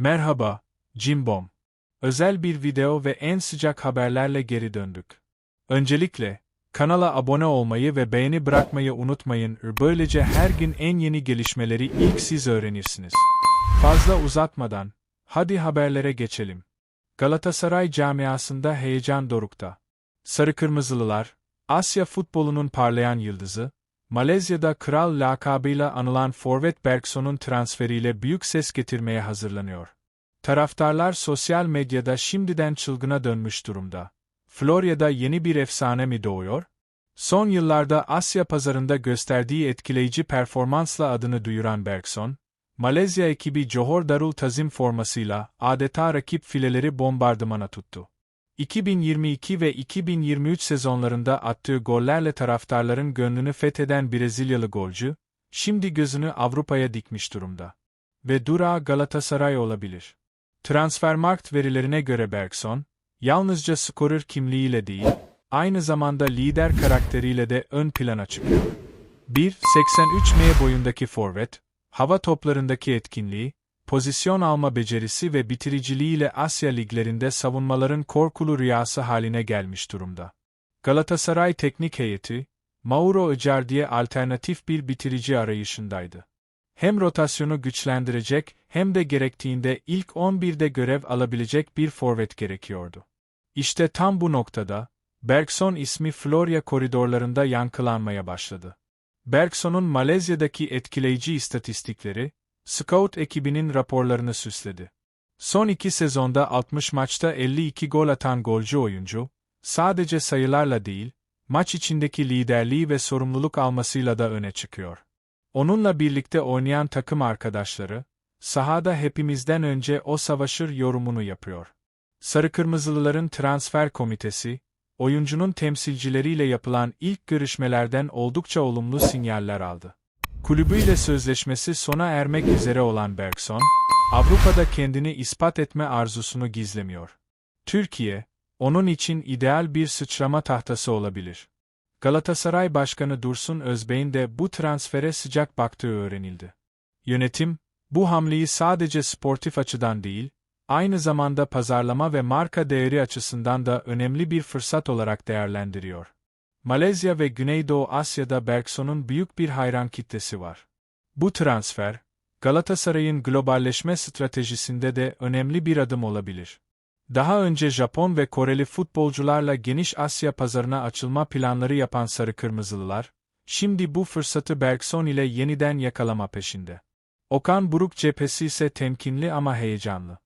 Merhaba, Cimbom. Özel bir video ve en sıcak haberlerle geri döndük. Öncelikle, kanala abone olmayı ve beğeni bırakmayı unutmayın. Böylece her gün en yeni gelişmeleri ilk siz öğrenirsiniz. Fazla uzatmadan, hadi haberlere geçelim. Galatasaray camiasında heyecan dorukta. Sarı Kırmızılılar, Asya futbolunun parlayan yıldızı, Malezya'da kral lakabıyla anılan Forvet Bergson'un transferiyle büyük ses getirmeye hazırlanıyor. Taraftarlar sosyal medyada şimdiden çılgına dönmüş durumda. Florya'da yeni bir efsane mi doğuyor? Son yıllarda Asya pazarında gösterdiği etkileyici performansla adını duyuran Bergson, Malezya ekibi Johor Darul Tazim formasıyla adeta rakip fileleri bombardımana tuttu. 2022 ve 2023 sezonlarında attığı gollerle taraftarların gönlünü fetheden Brezilyalı golcü, şimdi gözünü Avrupa'ya dikmiş durumda. Ve durağı Galatasaray olabilir. Transfermarkt verilerine göre Bergson, yalnızca skorur kimliğiyle değil, aynı zamanda lider karakteriyle de ön plana çıkıyor. 1.83 m boyundaki forvet, hava toplarındaki etkinliği, pozisyon alma becerisi ve bitiriciliğiyle Asya liglerinde savunmaların korkulu rüyası haline gelmiş durumda. Galatasaray teknik heyeti, Mauro Icardi'ye alternatif bir bitirici arayışındaydı. Hem rotasyonu güçlendirecek hem de gerektiğinde ilk 11'de görev alabilecek bir forvet gerekiyordu. İşte tam bu noktada, Bergson ismi Florya koridorlarında yankılanmaya başladı. Bergson'un Malezya'daki etkileyici istatistikleri, Scout ekibinin raporlarını süsledi. Son iki sezonda 60 maçta 52 gol atan golcü oyuncu, sadece sayılarla değil, maç içindeki liderliği ve sorumluluk almasıyla da öne çıkıyor. Onunla birlikte oynayan takım arkadaşları, sahada hepimizden önce o savaşır yorumunu yapıyor. Sarı Kırmızılıların transfer komitesi, oyuncunun temsilcileriyle yapılan ilk görüşmelerden oldukça olumlu sinyaller aldı. Kulübüyle sözleşmesi sona ermek üzere olan Bergson, Avrupa'da kendini ispat etme arzusunu gizlemiyor. Türkiye, onun için ideal bir sıçrama tahtası olabilir. Galatasaray Başkanı Dursun Özbey'in de bu transfere sıcak baktığı öğrenildi. Yönetim, bu hamleyi sadece sportif açıdan değil, aynı zamanda pazarlama ve marka değeri açısından da önemli bir fırsat olarak değerlendiriyor. Malezya ve Güneydoğu Asya'da Bergson'un büyük bir hayran kitlesi var. Bu transfer, Galatasaray'ın globalleşme stratejisinde de önemli bir adım olabilir. Daha önce Japon ve Koreli futbolcularla geniş Asya pazarına açılma planları yapan Sarı Kırmızılılar, şimdi bu fırsatı Bergson ile yeniden yakalama peşinde. Okan Buruk cephesi ise temkinli ama heyecanlı.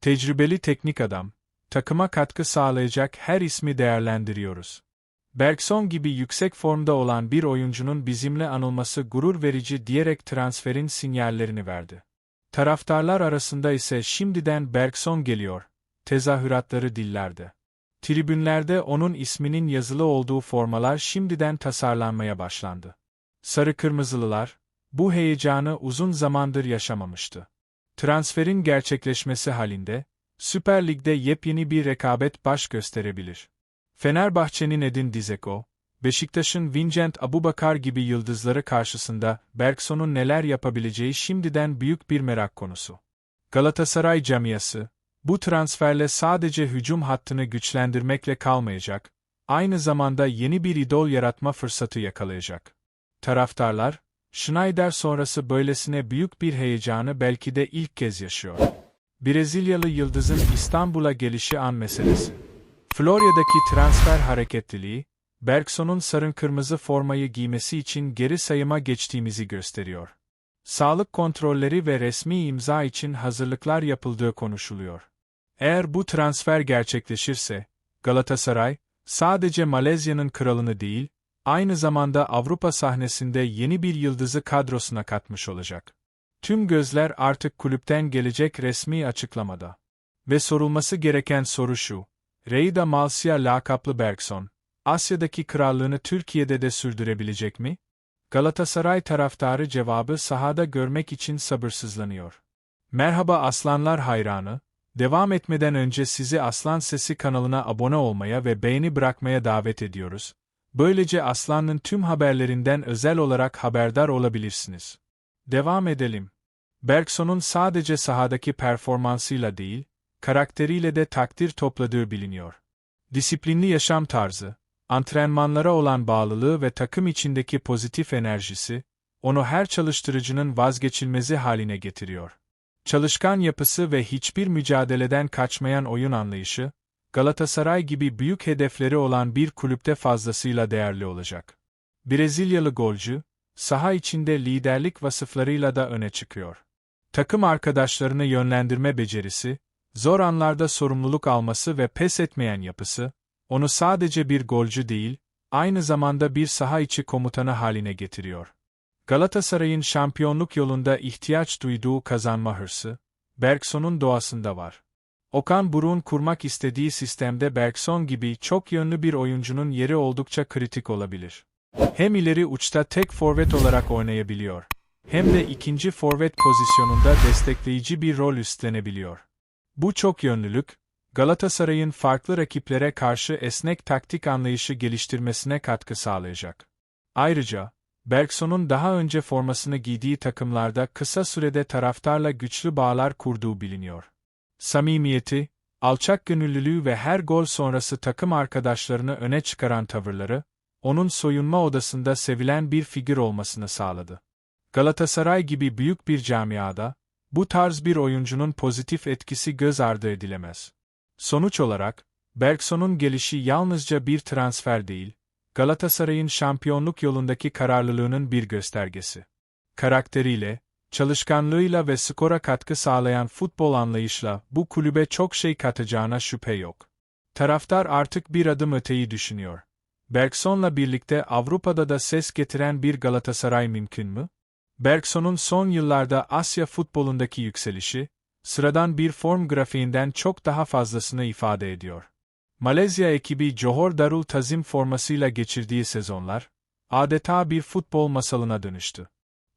Tecrübeli teknik adam, takıma katkı sağlayacak her ismi değerlendiriyoruz. Bergson gibi yüksek formda olan bir oyuncunun bizimle anılması gurur verici diyerek transferin sinyallerini verdi. Taraftarlar arasında ise şimdiden Bergson geliyor, tezahüratları dillerde. Tribünlerde onun isminin yazılı olduğu formalar şimdiden tasarlanmaya başlandı. Sarı Kırmızılılar, bu heyecanı uzun zamandır yaşamamıştı. Transferin gerçekleşmesi halinde, Süper Lig'de yepyeni bir rekabet baş gösterebilir. Fenerbahçe'nin Edin Dzeko, Beşiktaş'ın Vincent Abubakar gibi yıldızları karşısında Bergson'un neler yapabileceği şimdiden büyük bir merak konusu. Galatasaray camiası, bu transferle sadece hücum hattını güçlendirmekle kalmayacak, aynı zamanda yeni bir idol yaratma fırsatı yakalayacak. Taraftarlar, Schneider sonrası böylesine büyük bir heyecanı belki de ilk kez yaşıyor. Brezilyalı yıldızın İstanbul'a gelişi an meselesi. Florya'daki transfer hareketliliği, Bergson'un sarın kırmızı formayı giymesi için geri sayıma geçtiğimizi gösteriyor. Sağlık kontrolleri ve resmi imza için hazırlıklar yapıldığı konuşuluyor. Eğer bu transfer gerçekleşirse, Galatasaray, sadece Malezya'nın kralını değil, aynı zamanda Avrupa sahnesinde yeni bir yıldızı kadrosuna katmış olacak. Tüm gözler artık kulüpten gelecek resmi açıklamada. Ve sorulması gereken soru şu, Reida Malsia lakaplı Bergson, Asya'daki krallığını Türkiye'de de sürdürebilecek mi? Galatasaray taraftarı cevabı sahada görmek için sabırsızlanıyor. Merhaba Aslanlar hayranı, devam etmeden önce sizi Aslan Sesi kanalına abone olmaya ve beğeni bırakmaya davet ediyoruz. Böylece Aslan'ın tüm haberlerinden özel olarak haberdar olabilirsiniz. Devam edelim. Bergson'un sadece sahadaki performansıyla değil, karakteriyle de takdir topladığı biliniyor. Disiplinli yaşam tarzı, antrenmanlara olan bağlılığı ve takım içindeki pozitif enerjisi, onu her çalıştırıcının vazgeçilmezi haline getiriyor. Çalışkan yapısı ve hiçbir mücadeleden kaçmayan oyun anlayışı, Galatasaray gibi büyük hedefleri olan bir kulüpte fazlasıyla değerli olacak. Brezilyalı golcü, saha içinde liderlik vasıflarıyla da öne çıkıyor. Takım arkadaşlarını yönlendirme becerisi, zor anlarda sorumluluk alması ve pes etmeyen yapısı, onu sadece bir golcü değil, aynı zamanda bir saha içi komutanı haline getiriyor. Galatasaray'ın şampiyonluk yolunda ihtiyaç duyduğu kazanma hırsı, Bergson'un doğasında var. Okan Buruk'un kurmak istediği sistemde Bergson gibi çok yönlü bir oyuncunun yeri oldukça kritik olabilir. Hem ileri uçta tek forvet olarak oynayabiliyor, hem de ikinci forvet pozisyonunda destekleyici bir rol üstlenebiliyor. Bu çok yönlülük, Galatasaray'ın farklı rakiplere karşı esnek taktik anlayışı geliştirmesine katkı sağlayacak. Ayrıca, Bergson'un daha önce formasını giydiği takımlarda kısa sürede taraftarla güçlü bağlar kurduğu biliniyor. Samimiyeti, alçak gönüllülüğü ve her gol sonrası takım arkadaşlarını öne çıkaran tavırları, onun soyunma odasında sevilen bir figür olmasını sağladı. Galatasaray gibi büyük bir camiada, bu tarz bir oyuncunun pozitif etkisi göz ardı edilemez. Sonuç olarak, Bergson'un gelişi yalnızca bir transfer değil, Galatasaray'ın şampiyonluk yolundaki kararlılığının bir göstergesi. Karakteriyle, çalışkanlığıyla ve skora katkı sağlayan futbol anlayışla bu kulübe çok şey katacağına şüphe yok. Taraftar artık bir adım öteyi düşünüyor. Bergson'la birlikte Avrupa'da da ses getiren bir Galatasaray mümkün mü? Bergson'un son yıllarda Asya futbolundaki yükselişi, sıradan bir form grafiğinden çok daha fazlasını ifade ediyor. Malezya ekibi Johor Darul Tazim formasıyla geçirdiği sezonlar, adeta bir futbol masalına dönüştü.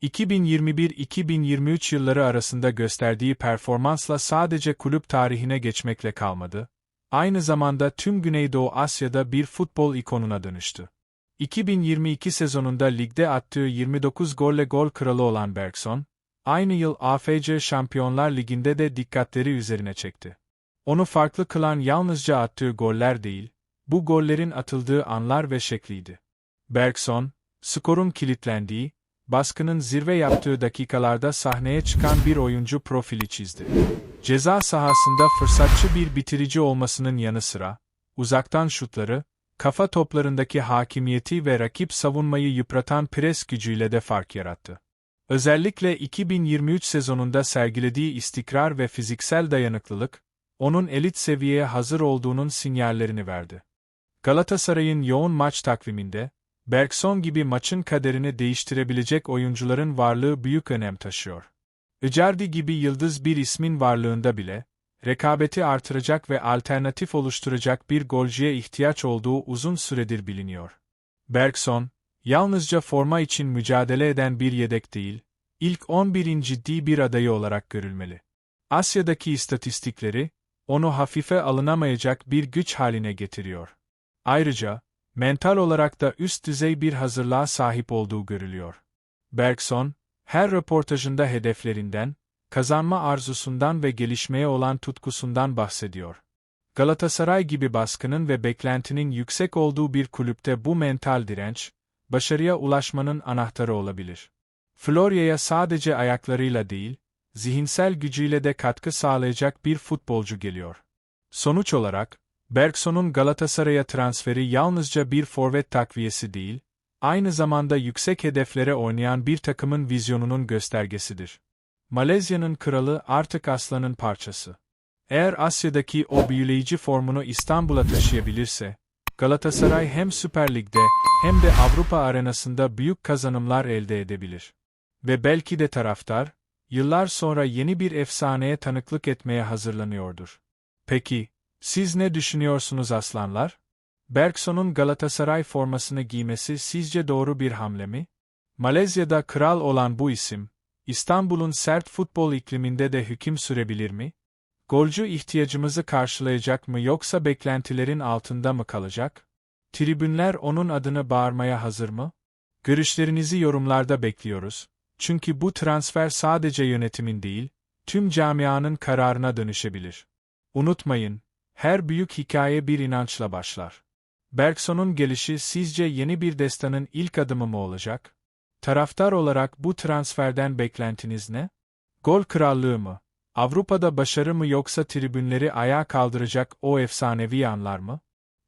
2021-2023 yılları arasında gösterdiği performansla sadece kulüp tarihine geçmekle kalmadı, aynı zamanda tüm Güneydoğu Asya'da bir futbol ikonuna dönüştü. 2022 sezonunda ligde attığı 29 golle gol kralı olan Bergson, aynı yıl AFC Şampiyonlar Ligi'nde de dikkatleri üzerine çekti. Onu farklı kılan yalnızca attığı goller değil, bu gollerin atıldığı anlar ve şekliydi. Bergson, skorun kilitlendiği, baskının zirve yaptığı dakikalarda sahneye çıkan bir oyuncu profili çizdi. Ceza sahasında fırsatçı bir bitirici olmasının yanı sıra, uzaktan şutları, kafa toplarındaki hakimiyeti ve rakip savunmayı yıpratan pres gücüyle de fark yarattı. Özellikle 2023 sezonunda sergilediği istikrar ve fiziksel dayanıklılık, onun elit seviyeye hazır olduğunun sinyallerini verdi. Galatasaray'ın yoğun maç takviminde, Bergson gibi maçın kaderini değiştirebilecek oyuncuların varlığı büyük önem taşıyor. Icardi gibi yıldız bir ismin varlığında bile, rekabeti artıracak ve alternatif oluşturacak bir golcüye ihtiyaç olduğu uzun süredir biliniyor. Bergson, yalnızca forma için mücadele eden bir yedek değil, ilk 11'in ciddi bir adayı olarak görülmeli. Asya'daki istatistikleri, onu hafife alınamayacak bir güç haline getiriyor. Ayrıca, mental olarak da üst düzey bir hazırlığa sahip olduğu görülüyor. Bergson, her röportajında hedeflerinden, kazanma arzusundan ve gelişmeye olan tutkusundan bahsediyor. Galatasaray gibi baskının ve beklentinin yüksek olduğu bir kulüpte bu mental direnç, başarıya ulaşmanın anahtarı olabilir. Florya'ya sadece ayaklarıyla değil, zihinsel gücüyle de katkı sağlayacak bir futbolcu geliyor. Sonuç olarak, Bergson'un Galatasaray'a transferi yalnızca bir forvet takviyesi değil, aynı zamanda yüksek hedeflere oynayan bir takımın vizyonunun göstergesidir. Malezya'nın kralı artık aslanın parçası. Eğer Asya'daki o büyüleyici formunu İstanbul'a taşıyabilirse, Galatasaray hem Süper Lig'de hem de Avrupa arenasında büyük kazanımlar elde edebilir. Ve belki de taraftar, yıllar sonra yeni bir efsaneye tanıklık etmeye hazırlanıyordur. Peki, siz ne düşünüyorsunuz aslanlar? Bergson'un Galatasaray formasını giymesi sizce doğru bir hamle mi? Malezya'da kral olan bu isim, İstanbul'un sert futbol ikliminde de hüküm sürebilir mi? Golcü ihtiyacımızı karşılayacak mı yoksa beklentilerin altında mı kalacak? Tribünler onun adını bağırmaya hazır mı? Görüşlerinizi yorumlarda bekliyoruz. Çünkü bu transfer sadece yönetimin değil, tüm camianın kararına dönüşebilir. Unutmayın, her büyük hikaye bir inançla başlar. Bergson'un gelişi sizce yeni bir destanın ilk adımı mı olacak? Taraftar olarak bu transferden beklentiniz ne? Gol krallığı mı? Avrupa'da başarı mı yoksa tribünleri ayağa kaldıracak o efsanevi anlar mı?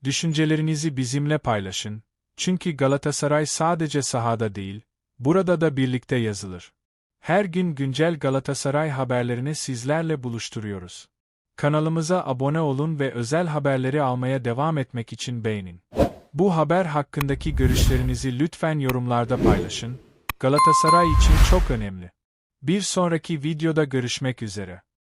Düşüncelerinizi bizimle paylaşın. Çünkü Galatasaray sadece sahada değil, burada da birlikte yazılır. Her gün güncel Galatasaray haberlerini sizlerle buluşturuyoruz. Kanalımıza abone olun ve özel haberleri almaya devam etmek için beğenin. Bu haber hakkındaki görüşlerinizi lütfen yorumlarda paylaşın. Galatasaray için çok önemli. Bir sonraki videoda görüşmek üzere.